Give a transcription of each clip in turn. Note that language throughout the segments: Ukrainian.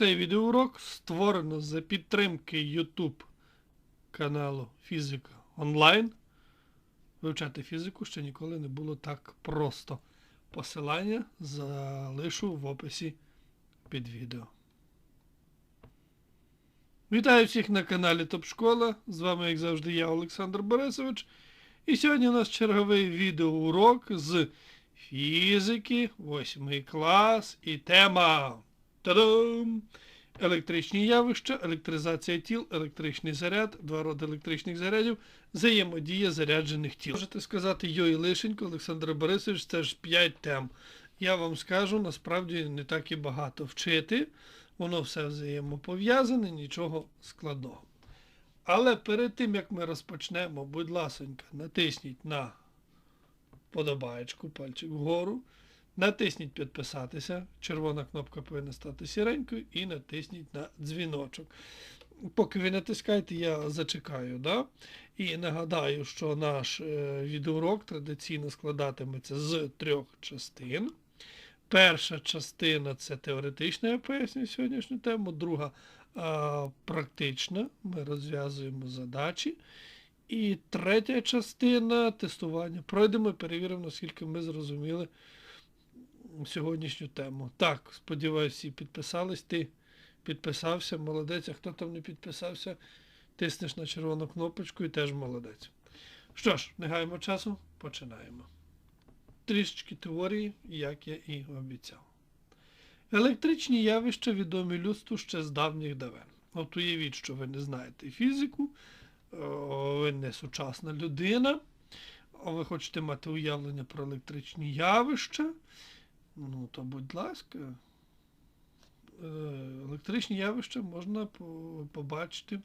Цей відеоурок створено за підтримки YouTube каналу Фізика онлайн. Вивчати фізику ще ніколи не було так просто. Посилання залишу в описі під відео. Вітаю всіх на каналі Топ Школа. З вами, як завжди, я, Олександр Борисович. І сьогодні у нас черговий відеоурок з фізики, 8 клас і тема. Та-дам! Електричні явища, електризація тіл, електричний заряд, два роди електричних зарядів, взаємодія заряджених тіл. Можете сказати, йой лишенько, Олександр Борисович, це ж 5 тем. Я вам скажу, насправді не так і багато вчити. Воно все взаємопов'язане, нічого складного. Але перед тим, як ми розпочнемо, будь ласонька, натисніть на подобаєчку, пальчик вгору. Натисніть підписатися. Червона кнопка повинна стати сіренькою і натисніть на дзвіночок. Поки ви натискаєте, я зачекаю. Да? І нагадаю, що наш е, відеоурок традиційно складатиметься з трьох частин. Перша частина це теоретична, я пояснюю сьогоднішню тему. Друга а, практична. Ми розв'язуємо задачі. І третя частина тестування. Пройдемо, перевіримо, наскільки ми зрозуміли сьогоднішню тему. Так, сподіваюся, всі підписались. Ти підписався, молодець. А хто там не підписався, тиснеш на червону кнопочку і теж молодець. Що ж, не гаємо часу, починаємо. Трішечки теорії, як я і обіцяв. Електричні явища відомі людству ще з давніх давен. От уявіть, що ви не знаєте фізику, ви не сучасна людина, ви хочете мати уявлення про електричні явища. Ну, то, будь ласка, е, електричні явища можна побачити,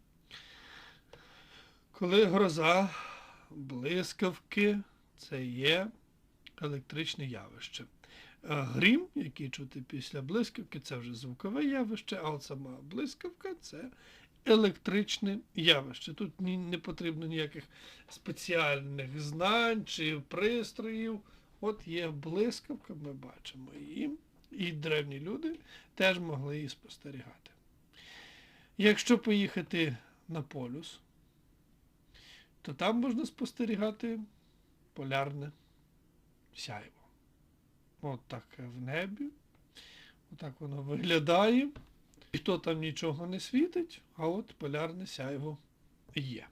коли гроза, блискавки, це є електричне явище. Грім, який чути після блискавки, це вже звукове явище, а от сама блискавка це електричне явище. Тут не потрібно ніяких спеціальних знань чи пристроїв. От є блискавка, ми бачимо її, і древні люди теж могли її спостерігати. Якщо поїхати на полюс, то там можна спостерігати полярне сяйво. От так в небі. Отак воно виглядає. Ніхто там нічого не світить, а от полярне сяйво є.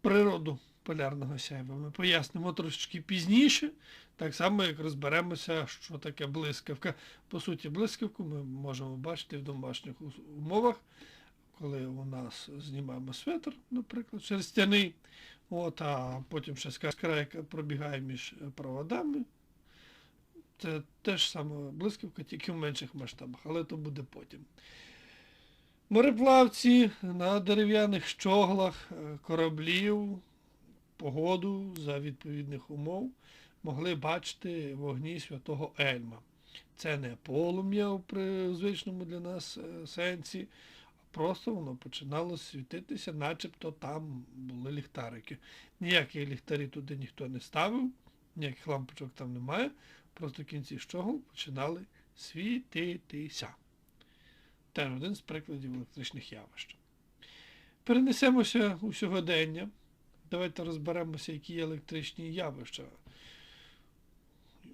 Природу полярного сяйва ми пояснимо трошечки пізніше, так само, як розберемося, що таке блискавка. По суті, блискавку ми можемо бачити в домашніх умовах, коли у нас знімаємо светр, наприклад, шерстяний, от, а потім ще скрайка пробігає між проводами. Це теж саме блискавка, тільки в менших масштабах, але то буде потім. Мореплавці на дерев'яних щоглах е, кораблів, погоду за відповідних умов могли бачити вогні святого Ельма. Це не полум'я в звичному для нас е, сенсі, а просто воно починало світитися, начебто там були ліхтарики. Ніякі ліхтарі туди ніхто не ставив, ніяких лампочок там немає. Просто в кінці щогол починали світитися. Теж один з прикладів електричних явищ. Перенесемося у сьогодення. Давайте розберемося, які електричні явища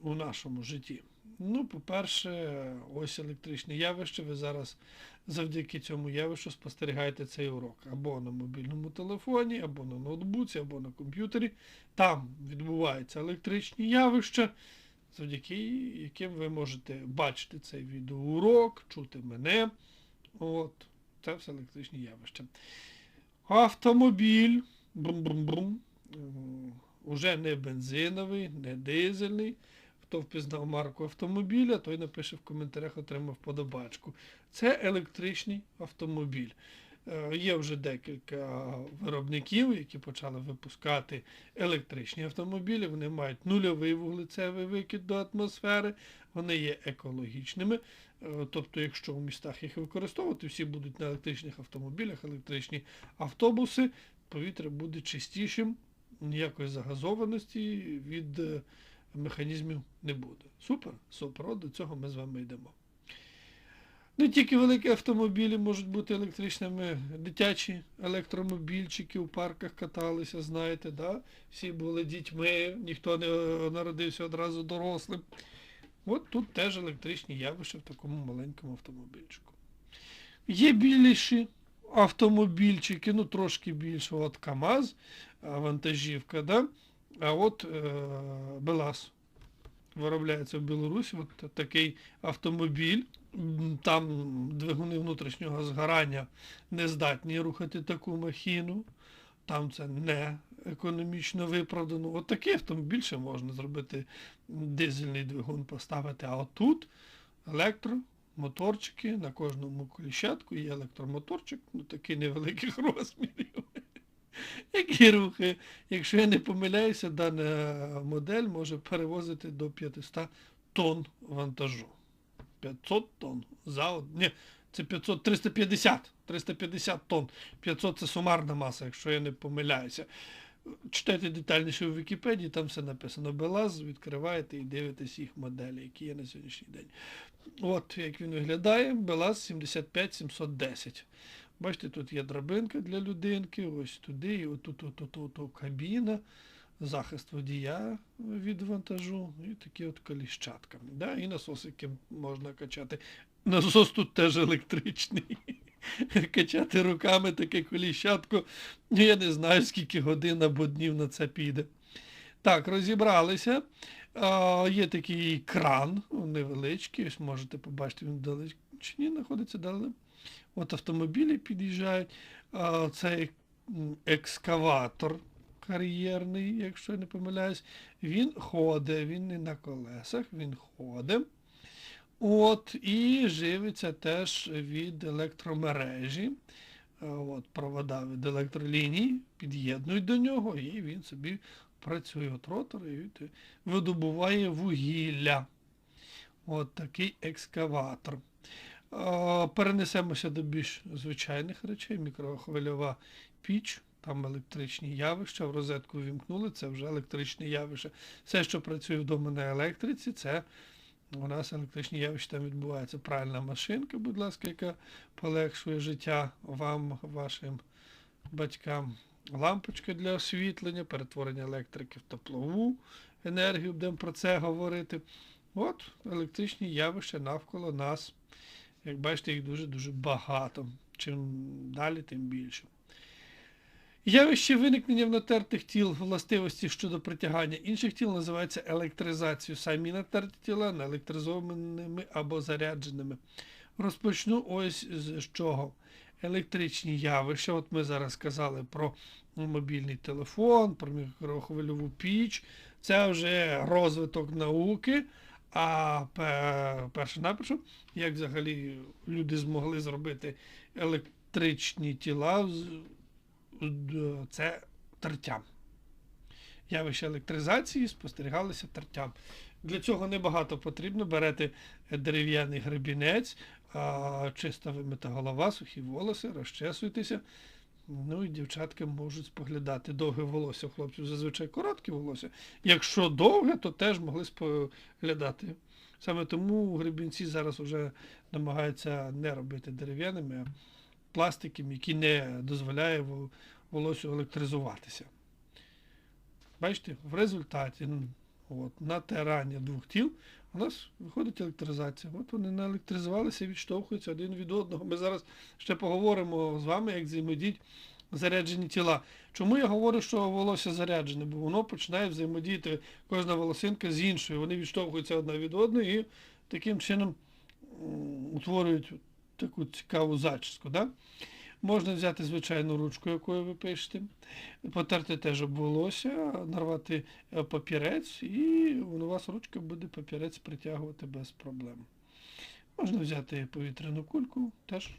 у нашому житті. Ну, по-перше, ось електричне явище. Ви зараз завдяки цьому явищу спостерігаєте цей урок або на мобільному телефоні, або на ноутбуці, або на комп'ютері. Там відбуваються електричні явища завдяки яким ви можете бачити цей відеоурок, чути мене. От, Це все електричні явища. Автомобіль. Брум-брум-брум. Уже не бензиновий, не дизельний. Хто впізнав марку автомобіля, той напише в коментарях, отримав подобачку. Це електричний автомобіль. Е, є вже декілька виробників, які почали випускати електричні автомобілі. Вони мають нульовий вуглецевий викид до атмосфери, вони є екологічними. Е, тобто, якщо в містах їх використовувати, всі будуть на електричних автомобілях, електричні автобуси, повітря буде чистішим, ніякої загазованості від е, механізмів не буде. Супер, супер, до цього ми з вами йдемо. Не тільки великі автомобілі можуть бути електричними, дитячі електромобільчики у парках каталися, знаєте, да? всі були дітьми, ніхто не е, народився одразу дорослим. От тут теж електричні явища в такому маленькому автомобільчику. Є більші автомобільчики, ну трошки більше, от КАМАЗ, вантажівка, да? а от е, БелАЗ виробляється в Білорусі, от такий автомобіль. Там двигуни внутрішнього згорання не здатні рухати таку махіну. Там це не економічно виправдано. От такий автомобіль ще можна зробити дизельний двигун поставити. А отут електромоторчики на кожному коліщатку є електромоторчик, ну такий невеликих розмірів. Який рухає, якщо я не помиляюся, дана модель може перевозити до 500 тонн вантажу. 500 тонн за. Ні, це 500, 350, 350 тонн. 500 це сумарна маса, якщо я не помиляюся. Читайте детальніше у Вікіпедії, там все написано. Белаз, відкриваєте і дивитесь їх моделі, які є на сьогоднішній день. От як він виглядає, Белаз 75710. Бачите, тут є драбинка для людинки, ось туди, і отут от, от, от, от, кабіна, захист водія від вантажу, і такі от коліщатка. Да? І насос, яким можна качати. Насос тут теж електричний. Качати руками таке коліщатко, ну, я не знаю, скільки годин або днів на це піде. Так, розібралися. А, є такий кран невеличкий, ось можете побачити, він вдалечині знаходиться далі. От автомобілі під'їжджають. А, цей екскаватор кар'єрний, якщо я не помиляюсь, він ходить, він не на колесах, він ходить. От, і живиться теж від електромережі. Е, От, провода від електроліній під'єднують до нього, і він собі працює от ротор і видобуває вугілля. От такий екскаватор. Е, Перенесемося до більш звичайних речей. Мікрохвильова піч, там електричні явища, в розетку вімкнули, це вже електричне явище. Все, що працює вдома на електриці, це у нас електричні явища там відбуваються. Пральна машинка, будь ласка, яка полегшує життя вам, вашим батькам. Лампочка для освітлення, перетворення електрики в теплову енергію, будемо про це говорити. От електричні явища навколо нас. Як бачите, їх дуже-дуже багато. Чим далі, тим більше. Явище виникнення в натертих тіл властивості щодо притягання інших тіл називається електризацією. Самі натерті тіла наелектризованими або зарядженими. Розпочну ось з чого. Електричні явища. От ми зараз сказали про мобільний телефон, про мікрохвильову піч. Це вже розвиток науки. А перше наперше, як взагалі люди змогли зробити електричні тіла, це тертям. Явище електризації спостерігалися тертям. Для цього небагато потрібно. Берете дерев'яний гребінець, а, чисто вимита голова, сухі волоси, розчесуйтеся. Ну і дівчатки можуть споглядати довге волосся. Хлопців зазвичай коротке волосся. Якщо довге, то теж могли споглядати. Саме тому гребінці зараз вже намагаються не робити дерев'яними, а пластиком, який не дозволяє во- волосю електризуватися. Бачите, в результаті м, от, натирання двох тіл у нас виходить електризація. От вони наелектризувалися і відштовхуються один від одного. Ми зараз ще поговоримо з вами, як взаємодіють заряджені тіла. Чому я говорю, що волосся заряджене? Бо воно починає взаємодіяти кожна волосинка з іншою. Вони відштовхуються одна від одної і таким чином утворюють таку цікаву зачіску. Да? Можна взяти звичайну ручку, якою ви пишете, потерти теж об волосся, нарвати е, папірець, і у вас ручка буде папірець притягувати без проблем. Можна взяти повітряну кульку, теж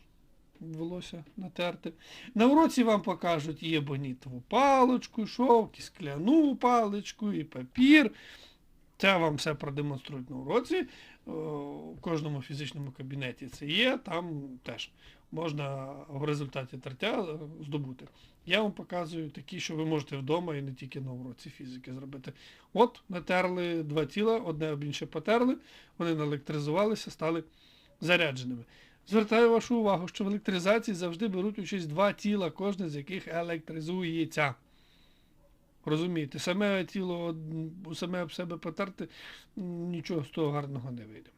волосся натерти. На уроці вам покажуть і ебонітову паличку, і шовк, і скляну паличку, і папір. Це вам все продемонструють на уроці. О, У кожному фізичному кабінеті це є, там теж можна в результаті тертя е, здобути. Я вам показую такі, що ви можете вдома і не тільки на уроці фізики зробити. От, натерли два тіла, одне об інше потерли, вони наелектризувалися, стали зарядженими. Звертаю вашу увагу, що в електризації завжди беруть участь два тіла, кожне з яких електризується. Розумієте, саме тіло саме об себе потерти, нічого з того гарного не вийде.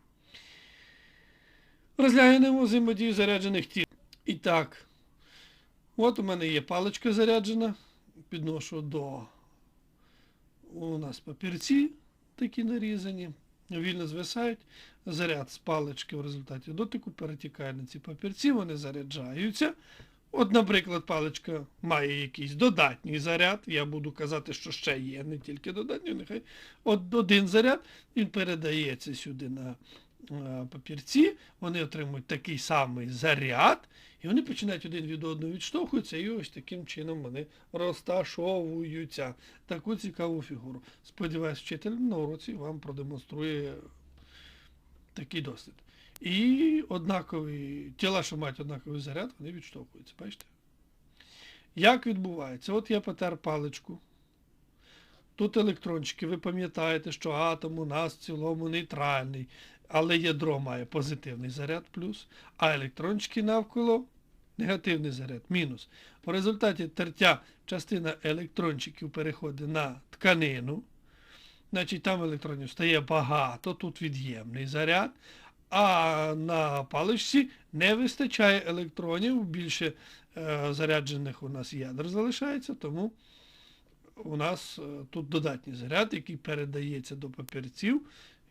Розглянемо взаємодію заряджених тіл. І так, от у мене є паличка заряджена, підношу до у нас папірці такі нарізані, вільно звисають. Заряд з палички в результаті дотику перетікає на ці папірці, вони заряджаються. От, наприклад, паличка має якийсь додатній заряд. Я буду казати, що ще є, не тільки додатній, нехай от один заряд, він передається сюди на е, папірці, вони отримують такий самий заряд, і вони починають один від одного відштовхуватися, і ось таким чином вони розташовуються. Таку цікаву фігуру. Сподіваюсь, вчитель на уроці вам продемонструє такий дослід. І однакові, тіла, що мають однаковий заряд, вони відштовхуються. Бачите? Як відбувається? От я потер паличку. Тут електрончики, ви пам'ятаєте, що атом у нас в цілому нейтральний, але ядро має позитивний заряд плюс, а електрончики навколо негативний заряд мінус. В результаті тертя частина електрончиків переходить на тканину. Значить, там електронів стає багато, тут від'ємний заряд, а на паличці не вистачає електронів, більше е, заряджених у нас ядер залишається, тому у нас е, тут додатній заряд, який передається до папірців.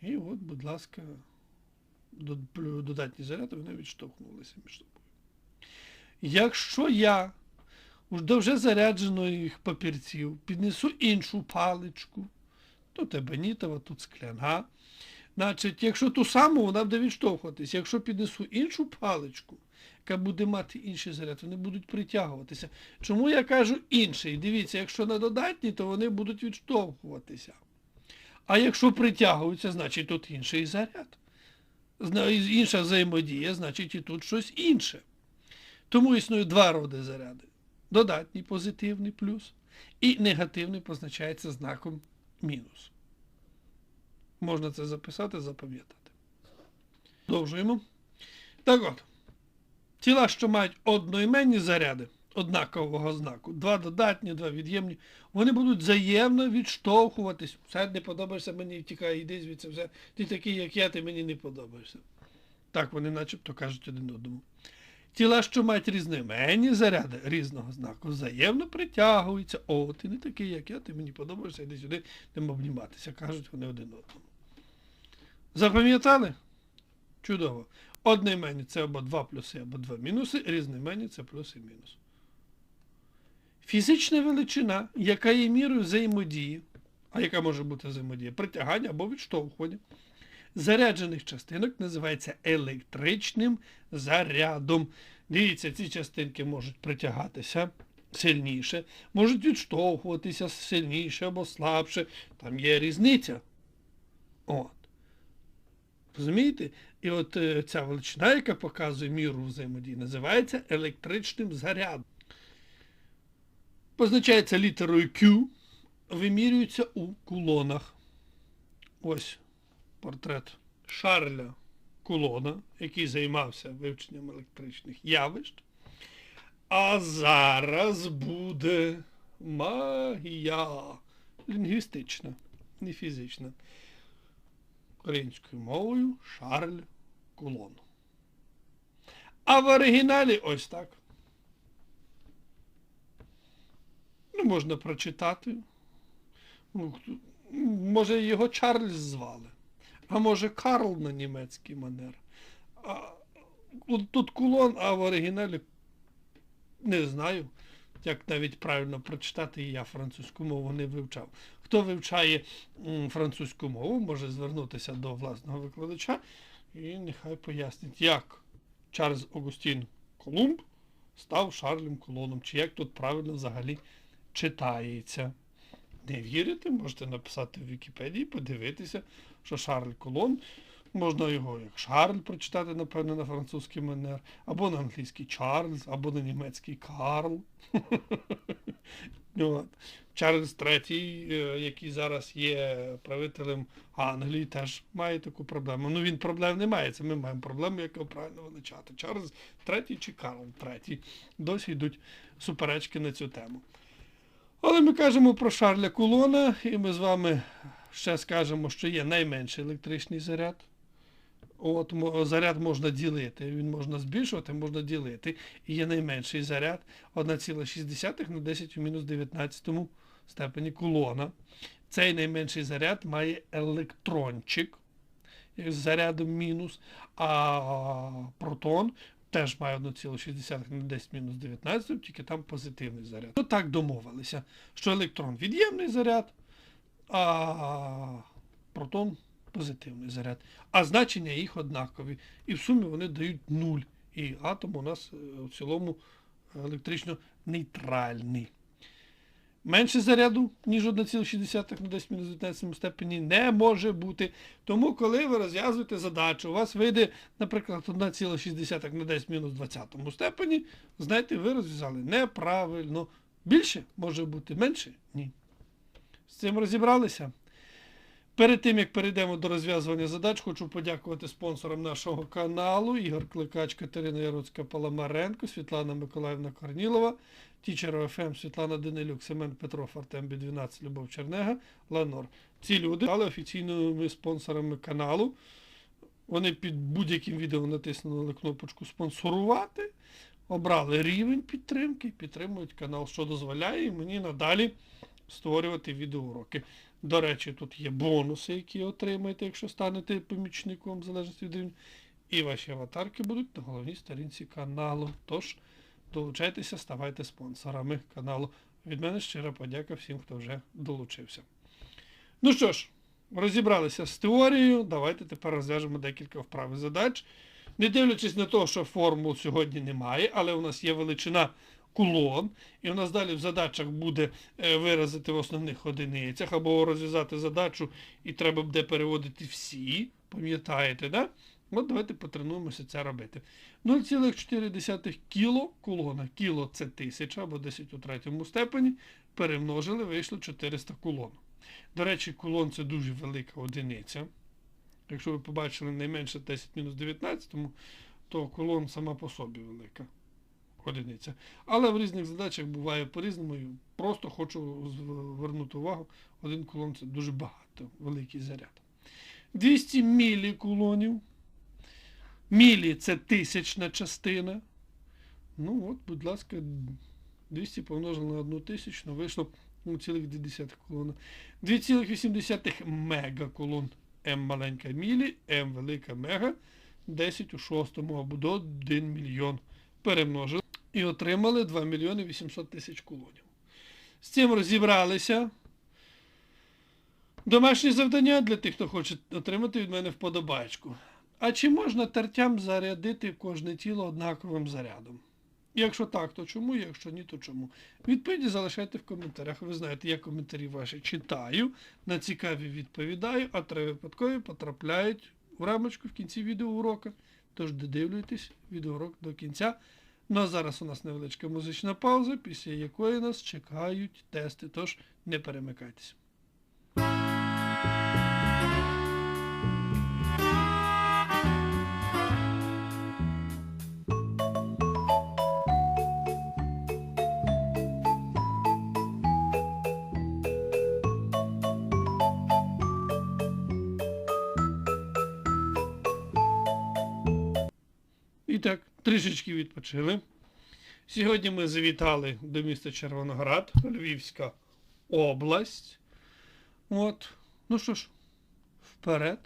І от, будь ласка, додатні заряди вони відштовхнулися між собою. Якщо я до вже заряджених папірців піднесу іншу паличку, тут ебенітова, тут скляна. Значить, якщо ту саму, вона буде відштовхуватись. Якщо піднесу іншу паличку, яка буде мати інший заряд, вони будуть притягуватися. Чому я кажу інший? Дивіться, якщо на додатній, то вони будуть відштовхуватися. А якщо притягуються, значить тут інший заряд. Інша взаємодія, значить і тут щось інше. Тому існує два роди заряди. Додатній позитивний плюс і негативний позначається знаком мінус. Можна це записати, запам'ятати. Продовжуємо. Так от. Тіла, що мають одноіменні заряди однакового знаку, два додатні, два від'ємні, вони будуть взаємно відштовхуватись. Все не подобаєшся мені, втікай, іди звідси, все. Ти такий, як я, ти мені не подобаєшся. Так вони начебто кажуть один одному. Тіла, що мають різноіменні заряди різного знаку, взаємно притягуються. О, ти не такий, як я, ти мені подобаєшся, іди сюди, будемо обніматися, кажуть вони один одному. Запам'ятали? Чудово. Одноіменні це або два плюси, або два мінуси, різноіменні це плюс і мінус. Фізична величина, яка є мірою взаємодії, а яка може бути взаємодія? Притягання або відштовхування заряджених частинок називається електричним зарядом. Дивіться, ці частинки можуть притягатися сильніше, можуть відштовхуватися сильніше або слабше. Там є різниця. От. Розумієте? І от е, ця величина, яка показує міру взаємодії, називається електричним зарядом. Позначається літерою Q, вимірюється у кулонах. Ось портрет Шарля Кулона, який займався вивченням електричних явищ. А зараз буде магія лінгвістична, не фізична. Українською мовою Шарль Кулон. А в оригіналі ось так. Ну, можна прочитати. Ну, може, його Чарльз звали. А може Карл на німецький манер. А, от тут кулон, а в оригіналі не знаю, як навіть правильно прочитати, і я французьку мову не вивчав. Хто вивчає французьку мову, може звернутися до власного викладача і нехай пояснить, як Чарльз Огустін Колумб став Шарлем Кулоном, чи як тут правильно взагалі читається. Не вірите, можете написати в Вікіпедії, подивитися, що Шарль Колон Можна його як Шарль прочитати, напевно, на французький манер, або на англійський Чарльз, або на німецький Карл. Чарльз III, е, який зараз є правителем Англії, теж має таку проблему. Ну він проблем не має, це ми маємо проблему, як його правильно величати. Чарльз III чи Карл III. Досі йдуть суперечки на цю тему. Але ми кажемо про Шарля Кулона, і ми з вами ще скажемо, що є найменший електричний заряд. От заряд можна ділити, він можна збільшувати, можна ділити. І є найменший заряд 1,6 на 10 у мінус 19 степені кулона. Цей найменший заряд має електрончик з зарядом мінус, а протон теж має 1,6 на 10 мінус 19, тільки там позитивний заряд. Ну так домовилися, що електрон від'ємний заряд, а протон позитивний заряд. А значення їх однакові. І в сумі вони дають 0. І атом у нас е, в цілому електрично нейтральний. Менше заряду, ніж 1,6 на 10 19 степені не може бути. Тому, коли ви розв'язуєте задачу, у вас вийде, наприклад, 1,6 на 10 мінус 20 степені, знаєте, ви розв'язали неправильно. Більше може бути, менше ні. З цим розібралися. Перед тим, як перейдемо до розв'язування задач, хочу подякувати спонсорам нашого каналу Ігор Кликач, Катерина Яроцька Паламаренко, Світлана Миколаївна Корнілова, Тічерова ФМ, Світлана Данилюк, Семен Петров, Артем Бі12, Любов Чернега, Ланор. Ці люди стали офіційними спонсорами каналу. Вони під будь-яким відео натиснули кнопочку спонсорувати, обрали рівень підтримки, підтримують канал, що дозволяє мені надалі створювати відеоуроки. До речі, тут є бонуси, які отримаєте, якщо станете помічником, в залежності від рівня. І ваші аватарки будуть на головній сторінці каналу. Тож долучайтеся, ставайте спонсорами каналу. Від мене щира подяка всім, хто вже долучився. Ну що ж, розібралися з теорією. Давайте тепер розв'яжемо декілька вправ і задач. Не дивлячись на те, що формул сьогодні немає, але у нас є величина кулон, і у нас далі в задачах буде е, виразити в основних одиницях, або розв'язати задачу, і треба буде переводити всі, пам'ятаєте, да? От давайте потренуємося це робити. 0,4 кіло кулона. Кіло це 1000 або 10 у третьому степені. Перемножили, вийшло 400 кулон. До речі, кулон це дуже велика одиниця. Якщо ви побачили найменше 10 мінус 19, то кулон сама по собі велика одиниця. Але в різних задачах буває по-різному. Просто хочу звернути увагу, один кулон це дуже багато, великий заряд. 200 мілі кулонів. Мілі це тисячна частина. Ну от, будь ласка, 200 помножили на 1 тисячну, вийшло 0,2 кулона. 2,8 мегакулон. М маленька мілі, М велика мега, 10 у шостому або до 1 мільйон. Перемножили і отримали 2 мільйони 800 тисяч кулонів. З цим розібралися. Домашнє завдання для тих, хто хоче отримати від мене вподобайку. А чи можна тертям зарядити кожне тіло однаковим зарядом? Якщо так, то чому? Якщо ні, то чому? Відповіді залишайте в коментарях. Ви знаєте, я коментарі ваші читаю, на цікаві відповідаю, а три випадкові потрапляють в рамочку в кінці відеоурока. Тож додивлюйтесь відеоурок до кінця. Ну а зараз у нас невеличка музична пауза, після якої нас чекають тести, тож не перемикайтеся. Трішечки відпочили. Сьогодні ми завітали до міста Червоноград, Львівська область. От. Ну що ж, вперед.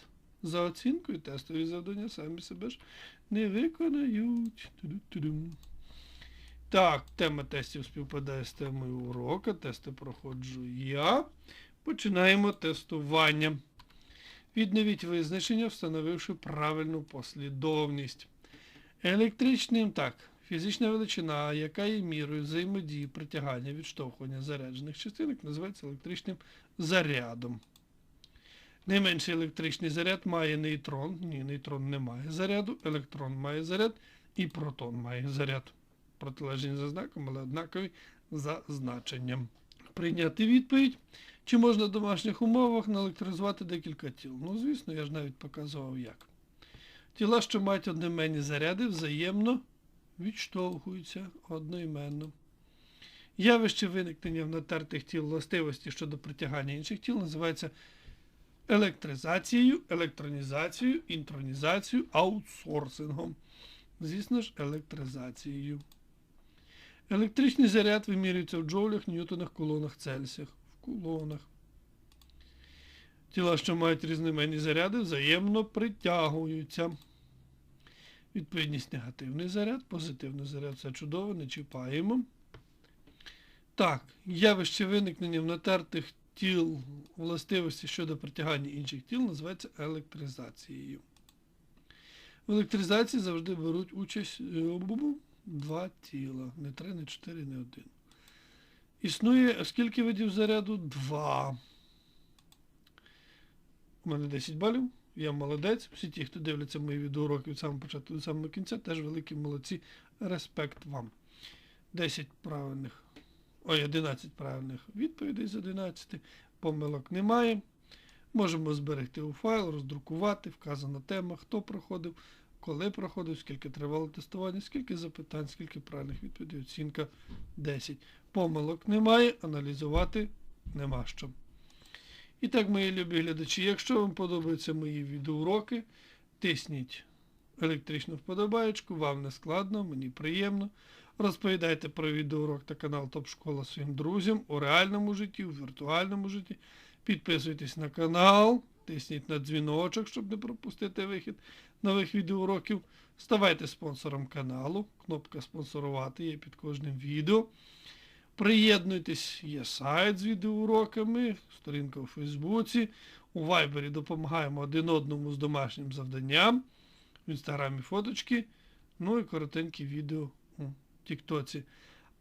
За оцінкою тестові завдання самі себе ж не виконають. Так, тема тестів співпадає з темою урока. Тести проходжу я. Починаємо тестування. Відновіть визначення, встановивши правильну послідовність. Електричним так, фізична величина, яка є мірою взаємодії притягання відштовхування заряджених частинок, називається електричним зарядом. Найменший електричний заряд має нейтрон. Ні, нейтрон не має заряду, електрон має заряд і протон має заряд. Протилежні за знаком, але однакові за значенням. Прийняти відповідь. Чи можна в домашніх умовах наелектризувати декілька тіл? Ну, звісно, я ж навіть показував як. Тіла, що мають одноіменні заряди, взаємно відштовхуються одноіменно. Явище виникнення в натертих тіл властивості щодо притягання інших тіл називається електризацією, електронізацією, інтронізацією, аутсорсингом. Звісно ж, електризацією. Електричний заряд вимірюється в джоулях, ньютонах, кулонах, цельсіях. В кулонах. Тіла, що мають різноіменні заряди, взаємно притягуються. Відповідність негативний заряд, позитивний заряд все чудово, не чіпаємо. Так, явище виникнення в натертих тіл властивості щодо притягання інших тіл називається електризацією. В електризації завжди беруть участь е, два тіла. Не три, не чотири, не один. Існує скільки видів заряду? Два. У мене 10 балів. Я молодець. Всі ті, хто дивляться мої відеоуроки від самого початку до самого кінця, теж великі молодці. Респект вам. 10 правильних. Ой, 11 правильних відповідей з 11. Помилок немає. Можемо зберегти у файл, роздрукувати, вказана тема, хто проходив, коли проходив, скільки тривало тестування, скільки запитань, скільки правильних відповідей, оцінка 10. Помилок немає, аналізувати нема що. І так, мої любі глядачі, якщо вам подобаються мої відеоуроки, тисніть електричну вподобаєчку, вам не складно, мені приємно. Розповідайте про відеоурок та канал Топ Школа своїм друзям у реальному житті, у віртуальному житті. Підписуйтесь на канал, тисніть на дзвіночок, щоб не пропустити вихід нових відеоуроків. Ставайте спонсором каналу. Кнопка спонсорувати є під кожним відео. Приєднуйтесь, є сайт з відеоуроками, сторінка у Фейсбуці. У Вайбері допомагаємо один одному з домашнім завданням. В інстаграмі фоточки. Ну і коротенькі відео у Тіктоці.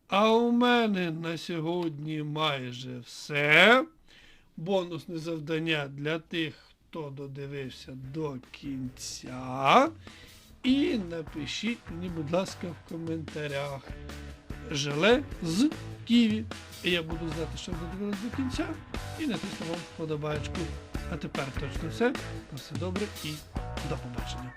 А у мене на сьогодні майже все. Бонусне завдання для тих, хто додивився до кінця. І напишіть мені, будь ласка, в коментарях желе з ківі. І я буду знати, що ви додивились до кінця. І натисну вам вподобаєчку. А тепер точно все. На все добре і до побачення.